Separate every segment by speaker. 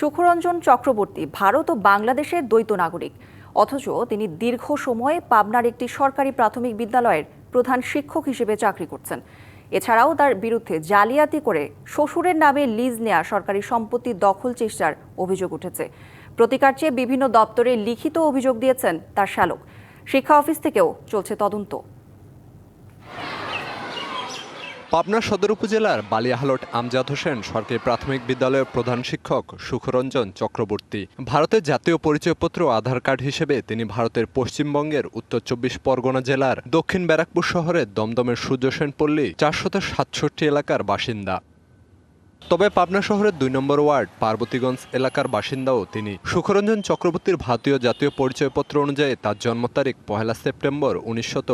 Speaker 1: সুখরঞ্জন চক্রবর্তী ভারত ও বাংলাদেশের দ্বৈত নাগরিক। অথচ তিনি দীর্ঘ সময় পাবনার একটি সরকারি প্রাথমিক বিদ্যালয়ের প্রধান শিক্ষক হিসেবে চাকরি করছেন। এছাড়াও তার বিরুদ্ধে জালিয়াতি করে শ্বশুরের নামে লিজ নেয়া সরকারি সম্পত্তি দখল চেষ্টার অভিযোগ উঠেছে। প্রতিকার চেয়ে বিভিন্ন দপ্তরে লিখিত অভিযোগ দিয়েছেন তার শ্যালক শিক্ষা অফিস থেকেও চলছে তদন্ত।
Speaker 2: পাবনা সদর উপজেলার বালিয়াহালট আমজাদ হোসেন সরকারি প্রাথমিক বিদ্যালয়ের প্রধান শিক্ষক সুখরঞ্জন চক্রবর্তী। ভারতের জাতীয় পরিচয়পত্র আধার কার্ড হিসেবে তিনি ভারতের পশ্চিমবঙ্গের উত্তর চব্বিশ পরগনা জেলার দক্ষিণ ব্যারাকপুর শহরের দমদমের সূর্য সেন পল্লী চারশত সাতষট্টি এলাকার বাসিন্দা। তবে পাবনা শহরের দুই নম্বর ওয়ার্ড, পার্বতীগঞ্জ এলাকার বাসিন্দাও তিনি। সুখরঞ্জন চক্রবর্তীর ভারতীয় জাতীয় পরিচয়পত্র অনুযায়ী তার জন্ম তারিখ পহেলা সেপ্টেম্বর উনিশশত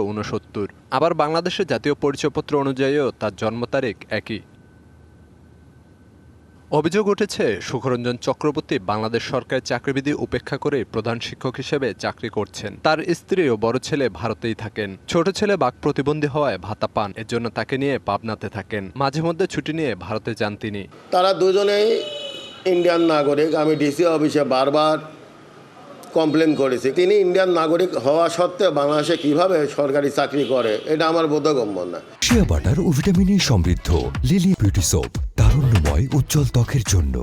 Speaker 2: আবার বাংলাদেশের জাতীয় পরিচয়পত্র অনুযায়ীও তার জন্ম তারিখ একই। অভিযোগ উঠেছে সুখরঞ্জন চক্রবর্তী বাংলাদেশ সরকারের চাকরিবিধি উপেক্ষা করে প্রধান শিক্ষক হিসেবে চাকরি করছেন। তার স্ত্রী ও বড় ছেলে ভারতেই থাকেন। ছোট ছেলে বাক প্রতিবন্ধী হওয়ায় ভাতা পান এর জন্য তাকে নিয়ে পাবনাতে থাকেন। মাঝে মধ্যে ছুটি নিয়ে ভারতে যান তিনি।
Speaker 3: তারা দুজনেই ইন্ডিয়ান নাগরিক। আমি ডিসি অফিসে বারবার কমপ্লেন করেছি। তিনি ইন্ডিয়ান নাগরিক হওয়া সত্ত্বেও বাংলাদেশে কীভাবে সরকারি চাকরি করে এটা আমার বোধগম্য না।
Speaker 4: শিয়া বাটার ও ভিটামিনে সমৃদ্ধ লিলি বিউটি সোপ তারুণ্যময় উজ্জ্বল ত্বকের জন্য।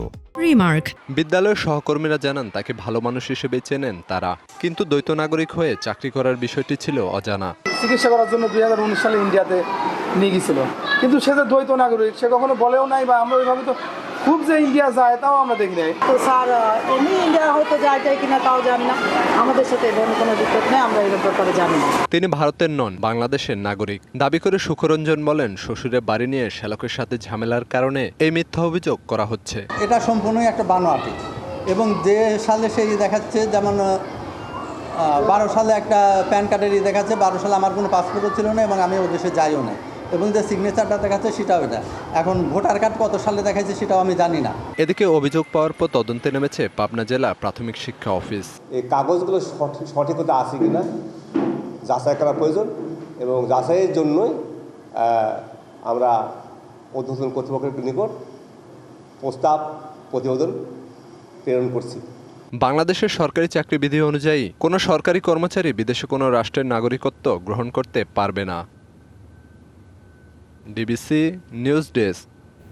Speaker 5: রিমার্ক
Speaker 2: বিদ্যালয়ের সহকর্মীরা জানান তাকে ভালো মানুষ হিসেবে চেনেন তারা। কিন্তু দ্বৈত নাগরিক হয়ে চাকরি করার বিষয়টি ছিল অজানা।
Speaker 6: চিকিৎসা করার জন্য দুই হাজার উনিশ সালে ইন্ডিয়াতে নিয়ে গেছিল কিন্তু সে যে দ্বৈত নাগরিক সে কখনো বলেও নাই বা আমরা ওইভাবে তো খুব যে ইন্ডিয়া যায় তাও আমরা দেখি নাই।
Speaker 7: তো স্যার এমনি হয়তো যায় যায় কিনা তাও জানি না। আমাদের সাথে এ ধরনের কোনো বিপদ নেই আমরা এরকম ব্যাপারে জানি না।
Speaker 2: তিনি ভারতের নন বাংলাদেশের নাগরিক। দাবি করে সুখরঞ্জন বলেন শ্বশুরের বাড়ি নিয়ে শ্যালকের সাথে ঝামেলার কারণে এই মিথ্যা অভিযোগ করা হচ্ছে।
Speaker 8: এটা সম্পূর্ণই একটা বানোয়াটি। এবং যে সালে সেই দেখাচ্ছে যেমন বারো সালে একটা প্যান কার্ডের কার্ডেরই দেখাচ্ছে বারো সালে আমার কোনো পাসপোর্টও ছিল না এবং আমি ও দেশে যাইও না। এবং যে সিগনেচারটা দেখাচ্ছে সেটাও এটা। এখন ভোটার কার্ড কত সালে দেখাচ্ছে সেটাও আমি জানি না।
Speaker 2: এদিকে অভিযোগ পাওয়ার পর তদন্তে নেমেছে পাবনা জেলা প্রাথমিক শিক্ষা অফিস।
Speaker 9: এই কাগজগুলো সঠিক সঠিকতা আছে কি না যাচাই করা প্রয়োজন এবং যাচাইয়ের জন্যই আমরা ঊর্ধ্বতন কর্তৃপক্ষের নিকট প্রস্তাব প্রতিবেদন প্রেরণ করছি।
Speaker 2: বাংলাদেশের সরকারি চাকরিবিধি অনুযায়ী কোনো সরকারি কর্মচারী বিদেশে কোনো রাষ্ট্রের নাগরিকত্ব গ্রহণ করতে পারবে না। DBC news desk